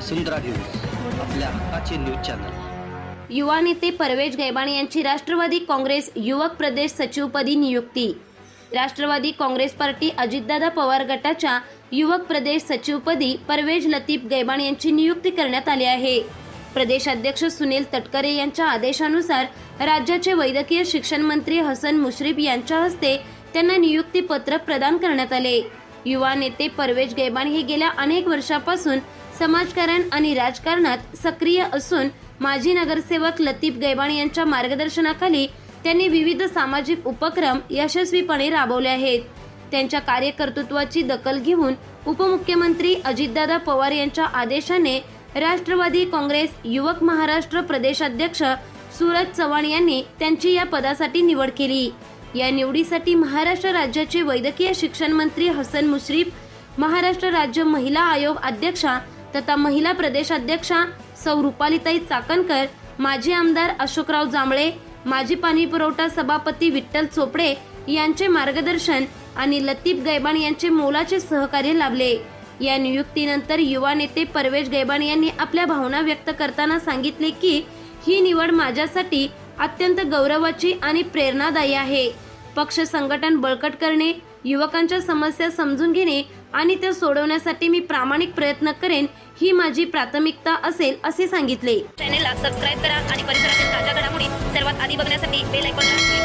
वसुंधरा news आपल्या हक्काचे news channel. युवा नेते परवेज गैबाणी यांची राष्ट्रवादी काँग्रेस युवक प्रदेश सचिवपदी नियुक्ती. राष्ट्रवादी काँग्रेस पार्टी अजितदादा पवार गटाच्या युवक प्रदेश सचिवपदी परवेज लतीफ गैबाण यांची नियुक्ती करण्यात आली आहे. प्रदेशाध्यक्ष सुनील तटकरे यांच्या आदेशानुसार राज्याचे वैद्यकीय शिक्षण मंत्री हसन मुश्रीफ यांच्या हस्ते त्यांना नियुक्ती पत्र प्रदान करण्यात आले. युवा नेते परवेज गैबाण हे गेल्या अनेक वर्षापासून समाजकारण आणि राजकारणात सक्रिय असून माजी नगरसेवक लतीफ गैबाणी यांच्या मार्गदर्शनाखाली त्यांनी विविध सामाजिक उपक्रम यशस्वीपणे राबवले आहेत. त्यांच्या कार्यकर्तृत्वाची दखल घेऊन उपमुख्यमंत्री अजितदादा पवार यांच्या आदेशाने राष्ट्रवादी काँग्रेस युवक महाराष्ट्र प्रदेशाध्यक्ष सूरज चव्हाण यांनी त्यांची या पदासाठी निवड केली. या निवडीसाठी महाराष्ट्र राज्याचे वैद्यकीय शिक्षण मंत्री हसन मुश्रीफ महाराष्ट्र राज्य महिला आयोग अध्यक्षा तथा महिला प्रदेशाध्यक्षा सौ रुपालीताई चाकणकर माजी आमदार अशोकराव जांभळे माजी पाणी पुरवठा सभापती विठ्ठल चोपडे यांचे मार्गदर्शन आणि लतीफ गैबान यांचे मोलाचे सहकार्य लाभले. या नियुक्तीनंतर युवा नेते परवेश गैबान यांनी आपल्या भावना व्यक्त करताना सांगितले की ही निवड माझ्यासाठी अत्यंत गौरवाची आणि प्रेरणादायी आहे. पक्ष संघटन बळकट करणे युवकांच्या समस्या समजून घेणे आणि त्या सोडवण्यासाठी मी प्रामाणिक प्रयत्न करेन ही माझी प्राथमिकता असेल असे सांगितले. चॅनेलला सबस्क्राईब करा आणि परिसरातील ताज्या घडामोडी सर्वात आधी बघण्यासाठी बेल आयकॉनला